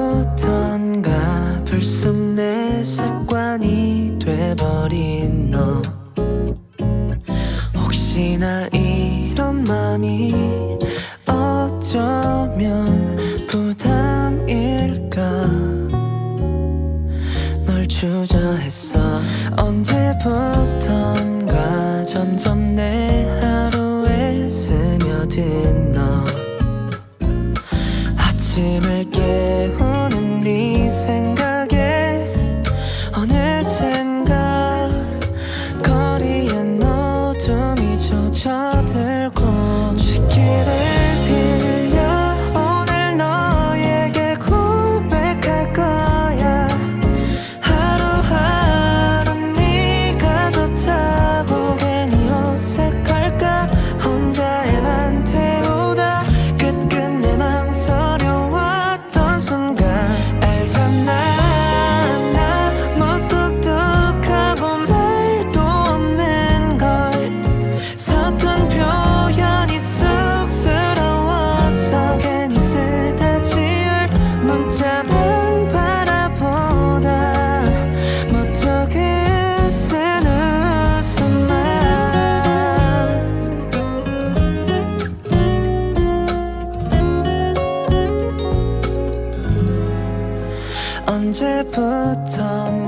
언제부턴가 불쑥 내 습관이 돼버린 너. 혹시나 이런 맘이 어쩌면 부담일까? 널 주저 했어. 언제부턴가 점점 내 하루에 스며든 너. 아침을 깨우는 네 생각 언제부턴